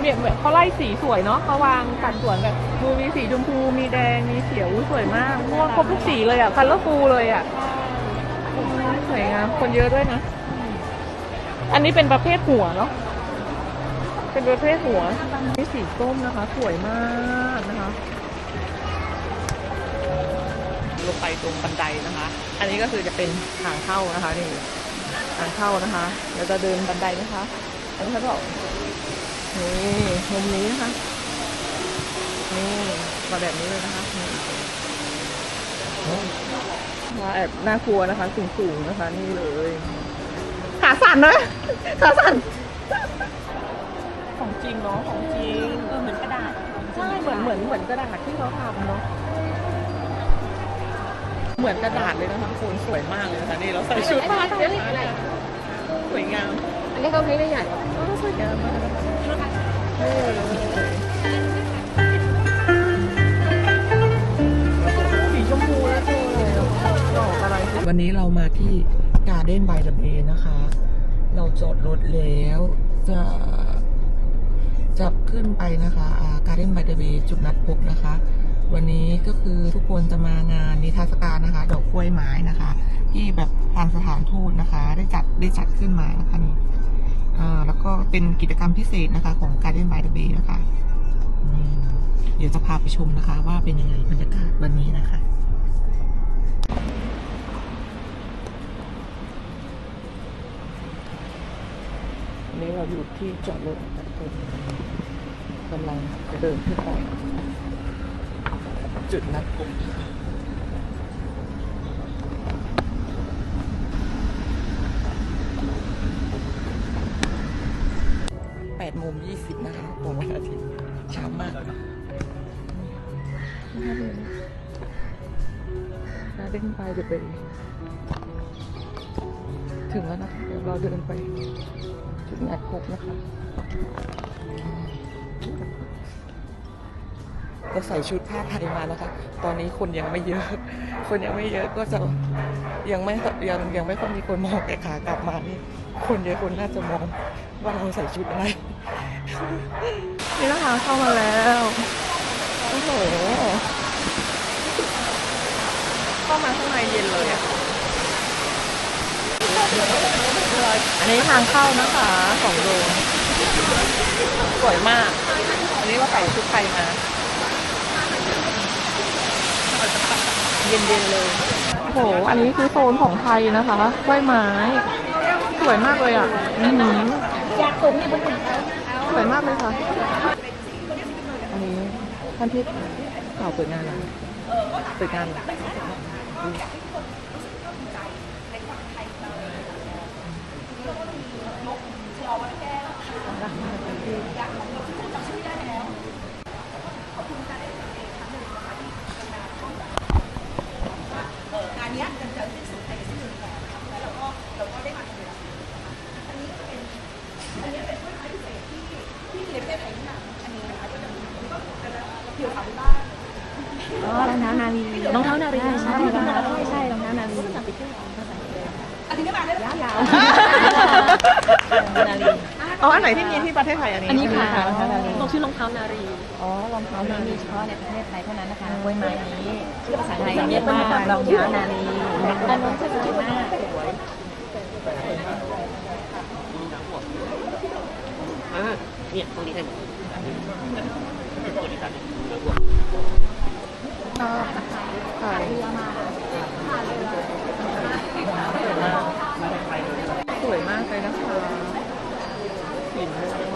เนี่ยแบบเขาไล่สีสวยเนาะเขาวางตัดสวนแบบดูมีสีชมพูมีแดงมีเขียวอุ๊ยสวยมากม่วงครบทุกสีเลยอะคัลเลอร์ฟูเลยอะสวยงามคนเยอะด้วยนะ อันนี้เป็นประเภทหัวเนาะเป็นประเภทหัวนี่สีส้มนะคะ สวยมากนะคะลงไปตรงบันไดนะคะ อันนี้ก็คือจะเป็นทางเข้านะคะนี่ทางเข้านะคะเราจะเดินบันไดนะคะ อันนี้เขาบอก นี่มุมนี้นะคะ นี่มาแบบนี้เลยนะคะนี่ว่าแอบน่ากลัวนะคะสูงๆนะคะ นี่เลย ขาสั่นนะขาสั่นของจริงเนาะของจริงเออเหมือนกระดาษใช่เหมือนเหมือนเหมือนกระดาษที่เขาทำเนาะเหมือนกระดาษเลยนะคะทุกคนสวยมากเลยนะคะนี่เราใส่ชุดผ้าไทยสวยงามอันนี้เขาให้ได้ใหญ่อ๋อสวยงามมากเท่เลย สีชมพูแล้วเท่เลยดอกอะไรวันนี้เรามาที่ Garden by the Bay นะคะ เราจอดรถแล้วจะจะขึ้นไปนะคะอ่า Garden by the Bay จุดนัดพบนะคะ วันนี้ก็คือทุกคนจะมางานนิทรรศการนะคะ ดอกกล้วยไม้นะคะ ที่แบบทางสถานทูตนะคะ ได้จัดได้จัดขึ้นมานะคะนี่ แล้วก็เป็นกิจกรรมพิเศษนะคะของ Garden by the Bay นะคะเดี๋ยวจะพาไปชมนะคะ ว่าเป็นยังไงบรรยากาศวันนี้นะคะนี้เราอยู่ที่จอดรถกำลังเดินขึ้นไปจุดนัดพบ แปดโมงยี่สิบนะคะตรงวันอาทิตย์เช้ามากน่าเลยน่าเด้งไปเดี๋ยวไปถึงแล้วนะคะเดี๋ยวเราเดินไป จุดนัดพบนะคะเราใส่ชุดผ้าไทยมานะคะ ตอนนี้คนยังไม่เยอะ คนยังไม่เยอะก็จะยังไม่ยังยังไม่ค่อยมีคนมองแต่ขากลับมานี่ คนเยอะคนน่าจะมองว่าเราใส่ชุดอะไร นี่นะคะเข้ามาแล้ว โอ้โห เข้ามาข้างในเย็นเลยอะอันนี้ทางเข้านะคะของโดมสวยมาก อันนี้ว่าใส่ชุดไทยมา เย็นๆเลย โอ้โห อันนี้คือโซนของไทยนะคะกล้วยไม้ สวยมากเลยอะ อือหืออยากผมนี่บนถึงแล้ว สวยมากเลยค่ะ อันนี้ท่านที่ข่าวเปิดงานแล้วเปิดงาน แล้วอ๋อรองเท้านาวีรองเท้านารีใช่ใช่รองเท้าใช่ใช่รองเท้านารียาวยาวนารีอ๋ออันไหนที่มีที่ประเทศไทยอันนี้อันนี้ค่ะรองเท้านาวีต้องชื่อรองเท้านารีอ๋อรองเท้าอันนานี้วีมีเฉพาะในประเทศไทยเท่านั้นนะคะกล้วยไม้นี้ชื่อภาษาไทยเรียกว่ารองเท้านารีด้านโน้นสวยมากสวยอ่า เนี่ยตรงนี้ให้หมด ชอบใช่สวยมากเลยนะคะหินเลย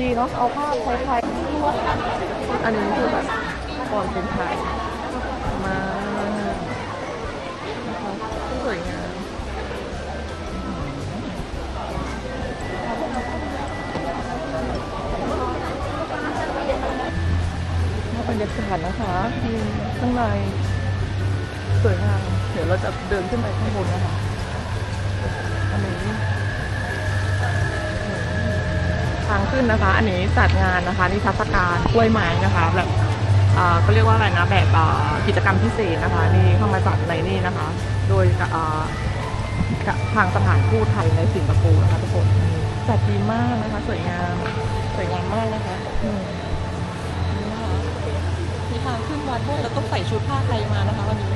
ดี เนาะเอาภาพไทยๆอันนี้คือแบบก่อนเป็นไทยมานะคะสวยงามบรรยากาศนะคะนี่ข้างในสวยงาม เดี๋ยวเราจะเดินขึ้นไปข้างบนนะคะอันนี้างขึ้นนะคะ อันนี้จัดงานนะคะนิทรรศการกล้วยไม้นะคะแบบอ่าก็เรียกว่าอะไรนะแบบอ่ากิจกรรมพิเศษนะคะ นี่เข้ามาจัดในนี่นะคะ โดยอ่ากับทางสถานทูตไทยในสิงคโปร์นะคะทุกคนจัดดีมากนะคะ สวยงามสวยงามมากนะคะอืมนี่นะคะมีทางขึ้นวัดด้วยแล้วต้องใส่ชุดผ้าไทยมานะคะวันนี้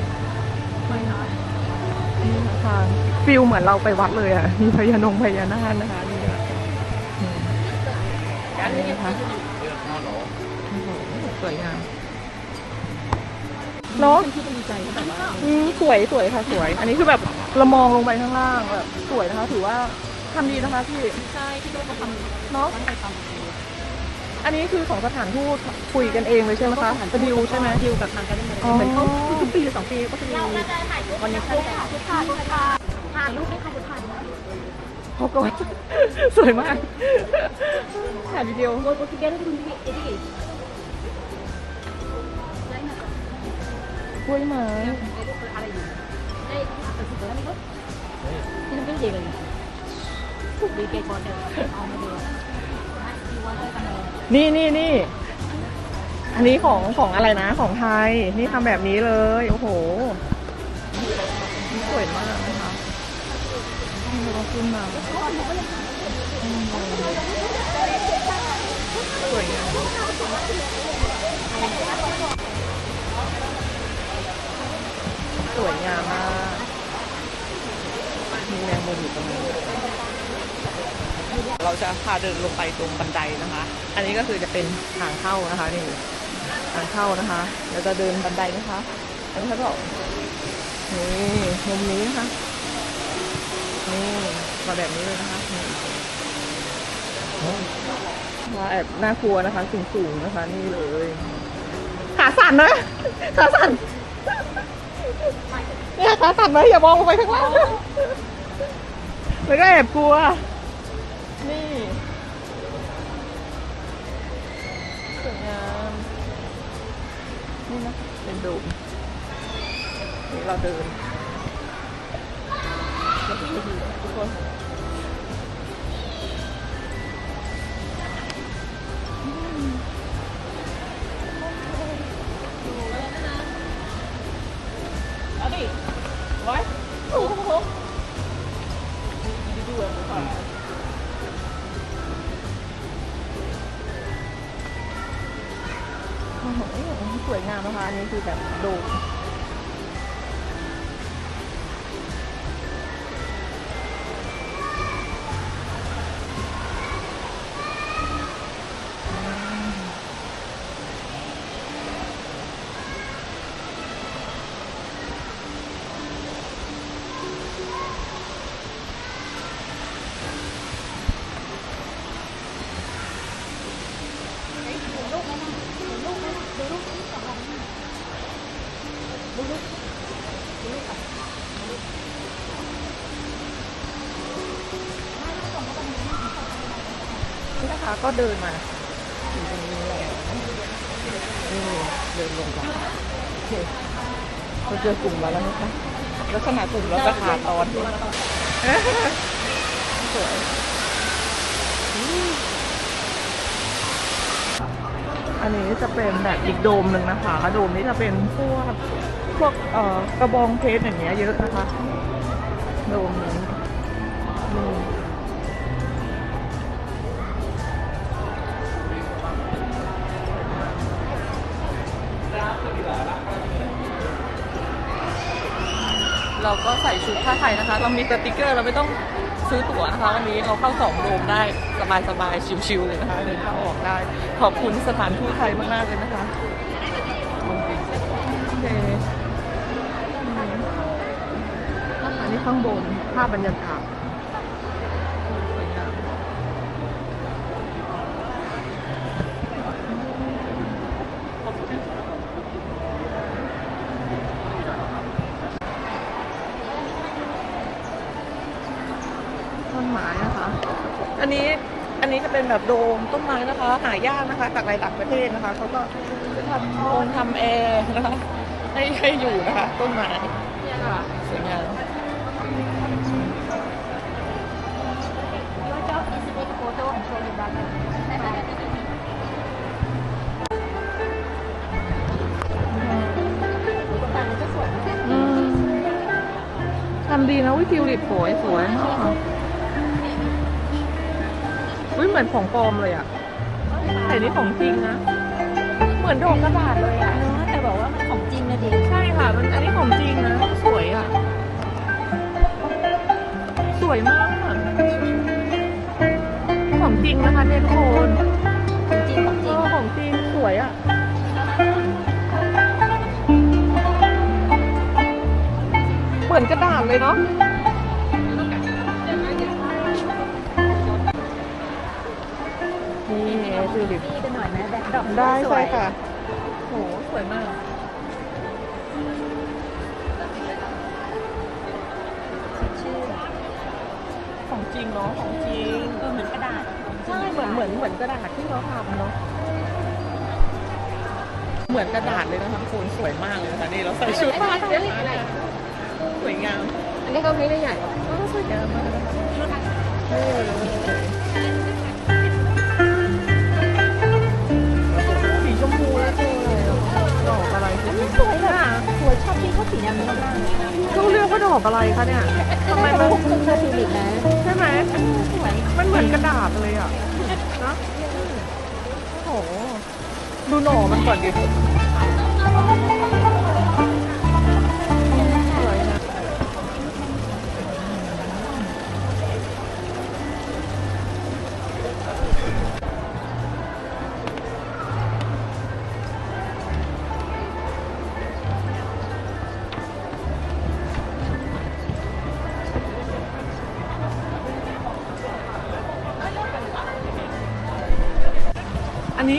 ไม่น้อยนี่นะคะทางฟิลเหมือนเราไปวัดเลยอะมีพญานงพญานาคนะคะนี่ค่ะอืมอั นนี้นะคะโอ้โหสวยงามเนาะที่ดีใจแต่ว่าอืมสวยสวยค่ะสวย อันนี้คือแบบเรามองลงไปข้างล่างแบบสวยนะคะ ถือว่าทำดีนะคะพี่ใช่ที่ลูกเขาทำเนาะตั้งใจทำอันนี้คือของสถานทูตคุยกันเองเลยใช่ไหมคะจะดิวใช่ไหมดิวกับทางการเมืองอ๋อเหมือนเขาทุกปีหรือสองปีก็จะมีวันนี้เขาจะถ่ายรูปด้วยค่ะเดี๋ยว พบก็สวยมากถ่ายวิดีโอ go together กล้วยไมอะไรอยู่ได้ทุกที่เป็ด็ดีเยมาดูนี่นี่นี่ อันนี้ของของอะไรนะ ของไทย นี่ทำแบบนี้เลย โอ้โห ขึ้นมาสวยงามสวยงามมาก มีแมงมุมอยู่ตรงนี้ เราจะพาเดินลงไปตรงบันไดนะคะ อันนี้ก็คือจะเป็นทางเข้านะคะนี่ ทางเข้านะคะเราจะเดินบันไดนะคะ อันนี้เขาบอกนี่มุมนี้นะคะ นี่มาแบบนี้เลยนะคะนี่ว่าแอบน่ากลัวนะคะสูงๆนะคะ นี่เลยขาสั่นนะขาสั่นเนี่ยขาสั่นนะอย่ามองลงไปข้างล่างแล้วก็แอบกลัว นี่สวยงามนี่นะเป็นโดมนี่เราเดิน เดี๋ยวไปดูทุกคนเอาดิไว้โอ้โหดู ก็เดินมาถึงตรงนี้แล้วนี่เดินลงมาโอเคเราเจอกลุ่มมาแล้วนะคะลักษณะกลุ่มเราจะขาดตอนสวยอันนี้จะเป็นแบบอีกโดมหนึ่งนะคะโดมนี้จะเป็นพวกพวกเอ่อกระบองเพชรอย่างเงี้ยเยอะนะคะ โดมนี้ เราก็ใส่ชุดผ้าไทยนะคะ เรามีสติกเกอร์เราไม่ต้องซื้อตั๋วนะคะวันนี้เราเข้าสองโดมได้สบายๆชิวๆเลยนะคะเดินเข้าออกได้ ขอบคุณสถานทูตไทยมากๆเลยนะคะโอเคอันนี้ข้างบนภาพบรรยากาศันนี้จะเป็นแบบโดมต้นไม้นะคะ หายากนะคะจากหลายต่างประเทศนะคะเขาก็จะทำโรงทำแอร์นะคะให้ให้อยู่นะคะ ต้นไม้สวยงาม Your job is to take photo and show the าตทำดีนะวิทิวลิปสวยสวยมาก วิเหมือนของปลอมเลยอะแต่นี่ของจริงนะ เหมือนดอกกระดาษเลยอะเนาะแต่บอกว่ามันของจริงนะดิใช่ค่ะ มันอันนี้ของจริงนะ สวยอะ สวยมากของจริงนะคะเนี่ยทุกคนจริงของจเอริงอของจริงสวยอะเหมือนกระดาษเลยเนาะ นี่ทิวลิปนี่กันหน่อยไหมแบบดอกได้สวใช่ยค่ะ โหสวยมาก ชื่อของจริงเนาะของจริงเออเหมือนกระดาษใช่เหมือนเหมือนเหมือนกระดาษที่เขาทำเนาะเหมือนกระดาษเลยนะคะคุณสวยมากเลยนะคะนี่เราใส่ชุดผ้าเนี้ยสวยงามอันนี้เขาไม่ได้ใหญ่หรอกเออสวยงามมากเออ ต้องเขาสีดำมากเรียกว่าดอกอะไรคะเนี่ยทำไมมันเป็นคาทิลิปนะใช่ไหมมันเหมือนกระดาษเลยอะนะโอ้โหดูหน่อมันก่อนดิ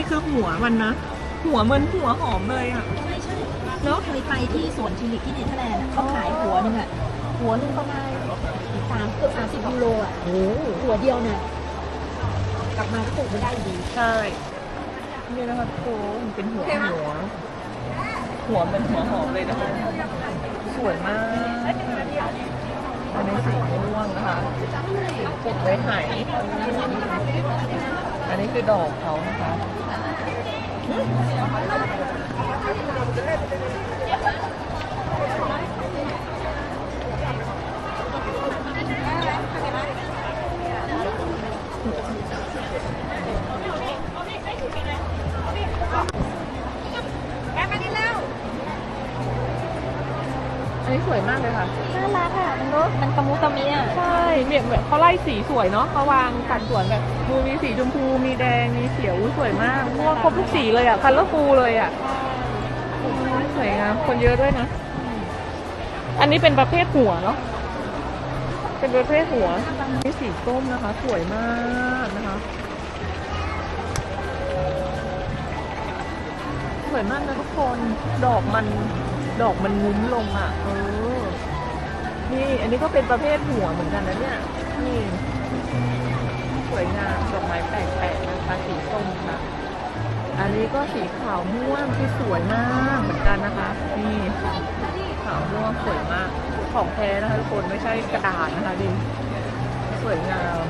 คือหัวมันนะ หัวเหมือนหัวหอมเลยอะใช่ใช่เนาะเคยไปที่สวนทิวลิปที่เนเธอร์แลนด์อะเขาขายหัวหนึงอะ หัวหนึงประมาณสามเกือบสามสิบยูโรอะโอ้หัวเดียวเนี่ยกลับมาก็ปลูกไม่ได้อยู่ดีใช่นี่นะคะทุกคนเป็นหัวหัว หัวเป็นหัวหอมเลยนะคะ สวยมากอันนี้สีม่วงนะคะปลูกไว้ไห อันนี้คือดอกเขานะคะอันนี้สวยมากเลยค่ะ น่ารักอะเนาะมันตะมุตะมิอะ เนี่ยแบบเขาไล่สีสวยเนาะเขาวางกัดสวนแบบดูมีสีชมพูมีแดงมีเขียวสวยมากม่วงครบทุกสีเลยอะคัลเลอร์ฟูเลยอะสวยงามคนเยอะด้วยนะ อันนี้เป็นประเภทหัวเนาะเป็นประเภทหัวนี่สีส้มนะคะ สวยมากนะคะสวยมากนะทุกคนดอกมันดอกมันงุ้มลงอะเออ นี่อันนี้ก็เป็นประเภทหัวเหมือนกันนะเนี่ยนี่สวยงามดอกไม้แปลกๆนะคะสีส้มค่ะ อันนี้ก็สีขาวม่วงที่สวยมากเหมือนกันนะคะ นี่ขาวม่วงสวยมาก ของแท้นะคะทุกคนไม่ใช่กระดาษนะคะดิสวยงาม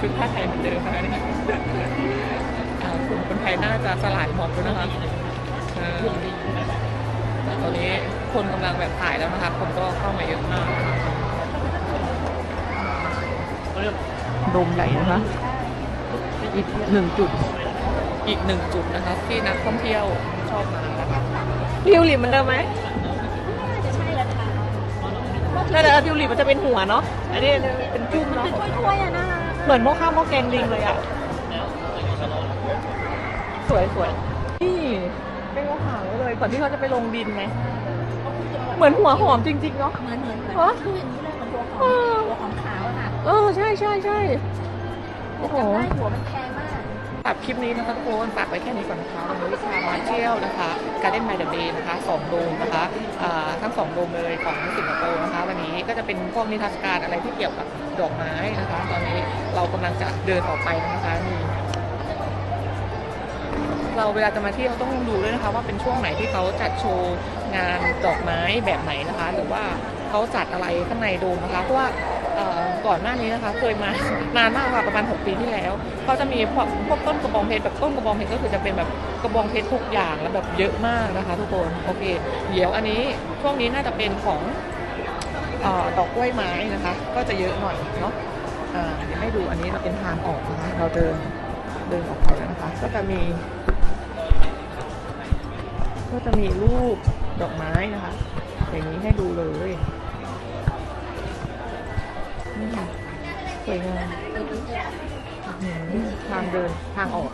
ชุดผ้าไทยเหมือนเดิมนะคะเนี่ยอ่ากลุ่มคนไทยน่าจะสลายหมอบแล้วนะคะอ่าแต่ตอนนี้คนกำลังแบบถ่ายแล้วนะคะ คนก็เข้ามาเยอะมากโดมใหญ่นะคะ อีกหนึ่งจุด อีกหนึ่งจุดนะคะ ที่นักท่องเที่ยวชอบมานะคะทิวลิปมันเดิมไหมจะใช่แล้วค่ะน่าจะทิวลิปมันจะเป็นหัวเนาะ อันนี้เป็นจุ่มเนาะเป็นถ้วยๆอะน่ารัก เหมือนหม้อข้าวหม้อแกงลิงเลยอะ สวยสวยนี่เป็นหัวหางไว้เลยก่อนที่เขาจะไปลงดินไงเหมือนหัวหอมจริงๆเนาะเหมือนเหมือนเหมือนเหรอคืออย่างนี้เลยเหมือนหัวหอเอมอหัวหอมขาวอะค่ะ เออใช่ใช่ใช่โอ้โหจำได้หัวมันแพ งมากฝากคลิปนี้นะคะทุกคนฝากไว้แค่นี้ก่อนนะคะวันนี้พามาเที่ยวนะคะการเด้นไมเดอร์เบย์นะคะสองโดมนะคะทั้งสองโดมเลยของสิงคโปร์นะคะ วันนี้ก็จะเป็นพวกนิทรรศการอะไรที่เกี่ยวกับดอกไม้นะคะ ตอนนี้เรากำลังจะเดินออกไปนะคะนี่เราเวลาจะมาเที่ยวต้องดูด้วยนะคะ ว่าเป็นช่วงไหนที่เขาจัดโชว์งานดอกไม้แบบไหนนะคะ หรือว่าเขาจัดอะไรข้างในโดมนะคะเพราะว่า ก่อนหน้านี้นะคะ เคยมานานมากค่ะประมาณ 6 ปีที่แล้วเขาจะมีพวกพวกต้นกระบองเพชรแบบต้นกระบองเพชรก็คือจะเป็นแบบกระบองเพชรทุกอย่างแล้วแบบเยอะมากนะคะ ทุกคนโอเค เดี๋ยวอันนี้ช่วงนี้น่าจะเป็นของออดอกกล้วยไม้นะคะ ก็จะเยอะหน่อยเนาะเดี๋ยวให้ดูอันนี้เราเป็นทางออกนะคะเราเดินเดินออกไปแล้วนะคะ ก็จะมี ก็จะมีรูปดอกไม้นะคะ อย่างนี้ให้ดูเลย สวยงามทางเดินทางออก